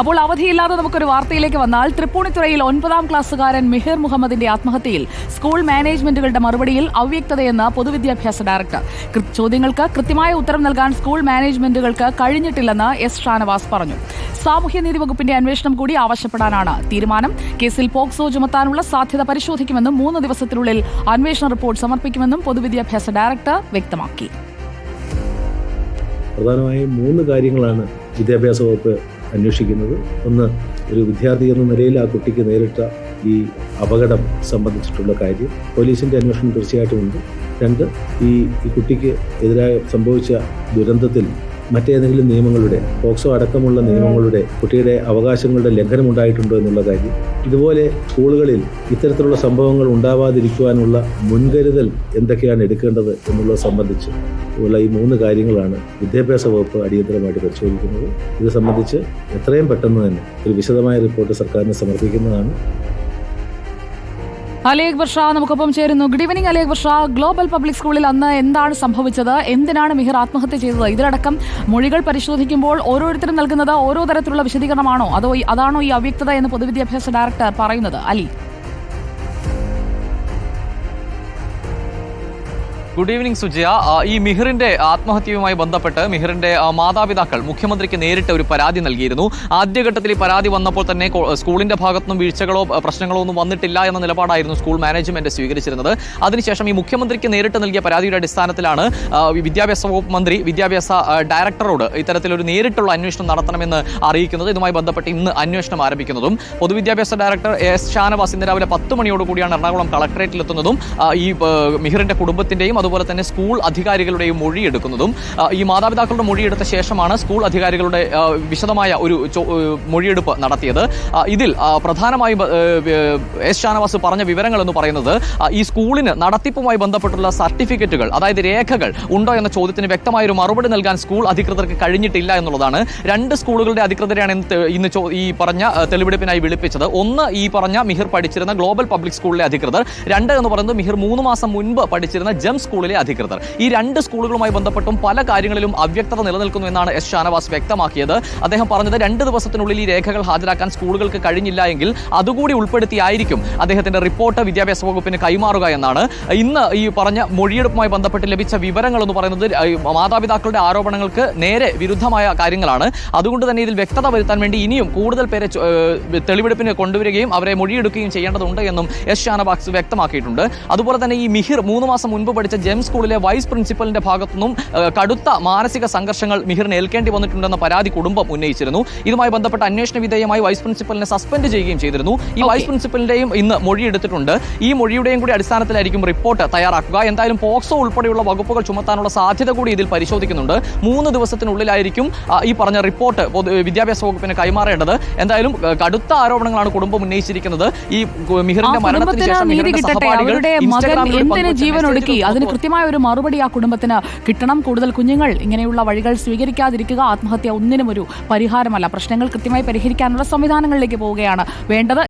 അപ്പോൾ അവധിയില്ലാതെ നമുക്കൊരു വാർത്തയിലേക്ക് വന്നാൽ തൃപ്പൂണിത്തുറയിൽ ഒൻപതാം ക്ലാസ്സുകാരൻ മിഹിർ മുഹമ്മദിന്റെ ആത്മഹത്യയിൽ സ്കൂൾ മാനേജ്മെന്റുകളുടെ മറുപടിയിൽ അവ്യക്തതയെന്ന് പൊതുവിദ്യാഭ്യാസ ഡയറക്ടർ. ചോദ്യങ്ങൾക്ക് കൃത്യമായ ഉത്തരം നൽകാൻ സ്കൂൾ മാനേജ്മെന്റുകൾക്ക് കഴിഞ്ഞിട്ടില്ലെന്ന് എസ് ഷാനവാസ് പറഞ്ഞു. സാമൂഹ്യനീതി വകുപ്പിന്റെ അന്വേഷണം കൂടി ആവശ്യപ്പെടാനാണ് തീരുമാനം. കേസിൽ പോക്സോ ചുമത്താനുള്ള സാധ്യത പരിശോധിക്കുമെന്നും മൂന്ന് ദിവസത്തിനുള്ളിൽ അന്വേഷണ റിപ്പോർട്ട് സമർപ്പിക്കുമെന്നും പൊതുവിദ്യാഭ്യാസ ഡയറക്ടർ വ്യക്തമാക്കി. പ്രധാനമായും മൂന്ന് കാര്യങ്ങളാണ് വിദ്യാഭ്യാസ വകുപ്പ് അന്വേഷിക്കുന്നത്. ഒന്ന് ഒരു വിദ്യാർത്ഥി എന്ന നിലയിൽ ആ കുട്ടിക്ക് നേരിട്ട ഈ അപകടം സംബന്ധിച്ചിട്ടുള്ള കാര്യം. പോലീസിന്റെ അന്വേഷണം തീർച്ചയായിട്ടും ഉണ്ട്. രണ്ട് ഈ ഈ കുട്ടിക്ക് എതിരായ സംഭവിച്ച ദുരന്തത്തിൽ മറ്റേതെങ്കിലും നിയമങ്ങളുടെ പോക്സോ അടക്കമുള്ള നിയമങ്ങളുടെ കുട്ടിയുടെ അവകാശങ്ങളുടെ ലംഘനം ഉണ്ടായിട്ടുണ്ടോ എന്നുള്ള കാര്യം. ഇതുപോലെ സ്കൂളുകളിൽ ഇത്തരത്തിലുള്ള സംഭവങ്ങൾ ഉണ്ടാവാതിരിക്കുവാനുള്ള മുൻകരുതൽ എന്തൊക്കെയാണ് എടുക്കേണ്ടത് എന്നുള്ളത് സംബന്ധിച്ച് ഉള്ള ഈ മൂന്ന് കാര്യങ്ങളാണ് വിദ്യാഭ്യാസ വകുപ്പ് അടിയന്തരമായിട്ട് പരിശോധിക്കുന്നത്. ഇത് സംബന്ധിച്ച് എത്രയും പെട്ടെന്ന് തന്നെ ഒരു വിശദമായ റിപ്പോർട്ട് സർക്കാരിന് സമർപ്പിക്കുന്നതാണ്. അലി അക്ബർ നമുക്കൊപ്പം ചേരുന്നു. Good evening Ali Akbar global public സ്കൂളിൽ അന്ന് എന്താണ് സംഭവിച്ചത്? എന്തിനാണ് മിഹിർ ആത്മഹത്യ ചെയ്തത്? ഇതിലടക്കം മൊഴികൾ പരിശോധിക്കുമ്പോൾ ഓരോരുത്തരും നൽകുന്നത് ഓരോ തരത്തിലുള്ള വിശദീകരണമാണോ? അതോ അതാണോ ഈ അവ്യക്തത എന്ന് പൊതുവിദ്യാഭ്യാസ ഡയറക്ടർ പറയുന്നത്? അലി. Good evening Sujaya. ഈ മിഹിറിന്റെ ആത്മഹത്യയുമായി ബന്ധപ്പെട്ട് മിഹിറിന്റെ മാതാപിതാക്കൾ മുഖ്യമന്ത്രിക്ക് നേരിട്ട് ഒരു പരാതി നൽകിയിരുന്നു. ആദ്യഘട്ടത്തിൽ ഈ പരാതി വന്നപ്പോൾ തന്നെ സ്കൂളിന്റെ ഭാഗത്തുനിന്നും വീഴ്ചകളോ പ്രശ്നങ്ങളോ ഒന്നും വന്നിട്ടില്ല എന്ന നിലപാടായിരുന്നു സ്കൂൾ മാനേജ്മെന്റ് സ്വീകരിച്ചിരുന്നത്. അതിനുശേഷം ഈ മുഖ്യമന്ത്രിക്ക് നേരിട്ട് നൽകിയ പരാതിയുടെ അടിസ്ഥാനത്തിലാണ് വിദ്യാഭ്യാസ വകുപ്പ് മന്ത്രി വിദ്യാഭ്യാസ ഡയറക്ടറോട് ഇത്തരത്തിലൊരു നേരിട്ടുള്ള അന്വേഷണം നടത്തണമെന്ന് അറിയിക്കുന്നത്. ഇതുമായി ബന്ധപ്പെട്ട് ഇന്ന് അന്വേഷണം ആരംഭിക്കുന്നതും പൊതുവിദ്യാഭ്യാസ ഡയറക്ടർ എസ് ഷാനവാസ് ഇന്ന് രാവിലെ പത്ത് മണിയോടുകൂടിയാണ് എറണാകുളം കളക്ടറേറ്റിൽ എത്തുന്നതും ഈ മിഹിറിന്റെ കുടുംബത്തിന്റെയും അതുപോലെ തന്നെ സ്കൂൾ അധികാരികളുടെയും മൊഴിയെടുക്കുന്നതും ഈ മാതാപിതാക്കളുടെ മൊഴിയെടുത്ത ശേഷമാണ് സ്കൂൾ അധികാരികളുടെ വിശദമായ ഒരു മൊഴിയെടുപ്പ് നടത്തിയത്. ഇതിൽ പ്രധാനമായും എസ് ഷാനവാസ് പറഞ്ഞ വിവരങ്ങൾ എന്ന് പറയുന്നത് ഈ സ്കൂളിന് നടത്തിപ്പുമായി ബന്ധപ്പെട്ടുള്ള സർട്ടിഫിക്കറ്റുകൾ അതായത് രേഖകൾ ഉണ്ടോ എന്ന ചോദ്യത്തിന് വ്യക്തമായ ഒരു മറുപടി നൽകാൻ സ്കൂൾ അധികൃതർക്ക് കഴിഞ്ഞിട്ടില്ല എന്നുള്ളതാണ്. രണ്ട് സ്കൂളുകളുടെ അധികൃതരെയാണ് ഇന്ന് ഈ പറഞ്ഞ തെളിവെടുപ്പിനായി വിളിപ്പിച്ചത്. ഒന്ന് ഈ പറഞ്ഞ മിഹിർ പഠിച്ചിരുന്ന ഗ്ലോബൽ പബ്ലിക് സ്കൂളിലെ അധികൃതർ രണ്ട് എന്ന് പറയുന്നത് മിഹിർ മൂന്ന് മാസം മുൻപ് പഠിച്ചിരുന്ന ജം സ്കൂളിലെ അധികൃതർ. ഈ രണ്ട് സ്കൂളുകളുമായി ബന്ധപ്പെട്ടും പല കാര്യങ്ങളിലും അവ്യക്തത നിലനിൽക്കുന്നു എന്നാണ് എസ് ഷാനവാസ് വ്യക്തമാക്കിയത്. അദ്ദേഹം പറഞ്ഞത് രണ്ട് ദിവസത്തിനുള്ളിൽ ഈ രേഖകൾ ഹാജരാക്കാൻ സ്കൂളുകൾക്ക് കഴിഞ്ഞില്ല എങ്കിൽ അതുകൂടി ഉൾപ്പെടുത്തിയായിരിക്കും അദ്ദേഹത്തിന്റെ റിപ്പോർട്ട് വിദ്യാഭ്യാസ വകുപ്പിന് കൈമാറുക എന്നാണ്. ഇന്ന് ഈ പറഞ്ഞ മൊഴിയെടുപ്പുമായി ബന്ധപ്പെട്ട് ലഭിച്ച വിവരങ്ങൾ എന്ന് പറയുന്നത് മാതാപിതാക്കളുടെ ആരോപണങ്ങൾക്ക് നേരെ വിരുദ്ധമായ കാര്യങ്ങളാണ്. അതുകൊണ്ട് തന്നെ ഇതിൽ വ്യക്തത വരുത്താൻ വേണ്ടി ഇനിയും കൂടുതൽ പേരെ തെളിവെടുപ്പിന് കൊണ്ടുവരികയും അവരെ മൊഴിയെടുക്കുകയും ചെയ്യേണ്ടതുണ്ട് എന്നും എസ് ഷാനവാസ് വ്യക്തമാക്കിയിട്ടുണ്ട്. അതുപോലെ തന്നെ ഈ മിഹിർ മൂന്ന് മാസം മുൻപ് പഠിച്ച ജെം സ്കൂളിലെ വൈസ് പ്രിൻസിപ്പലിന്റെ ഭാഗത്തുനിന്നും കടുത്ത മാനസിക സംഘർഷങ്ങൾ മിഹിറിന് ഏൽക്കേണ്ടി വന്നിട്ടുണ്ടെന്ന പരാതി കുടുംബം ഉന്നയിച്ചിരുന്നു. ഇതുമായി ബന്ധപ്പെട്ട അന്വേഷണ വിധേയമായി വൈസ് പ്രിൻസിപ്പലിനെ സസ്പെൻഡ് ചെയ്യുകയും ചെയ്തിരുന്നു. ഈ വൈസ് പ്രിൻസിപ്പലിന്റെയും ഇന്ന് മൊഴിയെടുത്തിട്ടുണ്ട്. ഈ മൊഴിയുടെയും കൂടി അടിസ്ഥാനത്തിലായിരിക്കും റിപ്പോർട്ട് തയ്യാറാക്കുക. എന്തായാലും പോക്സോ ഉൾപ്പെടെയുള്ള വകുപ്പുകൾ ചുമത്താനുള്ള സാധ്യത കൂടി ഇതിൽ പരിശോധിക്കുന്നുണ്ട്. മൂന്ന് ദിവസത്തിനുള്ളിലായിരിക്കും ഈ പറഞ്ഞ റിപ്പോർട്ട് വിദ്യാഭ്യാസ വകുപ്പിന് കൈമാറേണ്ടത്. എന്തായാലും കടുത്ത ആരോപണങ്ങളാണ് കുടുംബം ഉന്നയിച്ചിരിക്കുന്നത്. ഈ മിഹിറിന്റെ മരണത്തിന് ശേഷം നീതി മിഹിറിന്റെ കിട്ടട്ടെ. സഹപാഠികൾ അവരുടെ മകൻ എന്തിന് ജീവൻ ഒടുക്കി അതിന് കൃത്യമായ ഒരു മറുപടി ആ കുടുംബത്തിന് കിട്ടണം. കൂടുതൽ കുഞ്ഞുങ്ങൾ ഇങ്ങനെയുള്ള വഴികൾ സ്വീകരിക്കാതിരിക്കുക. ആത്മഹത്യ ഒന്നിനും ഒരു പരിഹാരമല്ല. പ്രശ്നങ്ങൾ കൃത്യമായി പരിഹരിക്കാനുള്ള സംവിധാനങ്ങളിലേക്ക് പോവുകയാണ് വേണ്ടത്.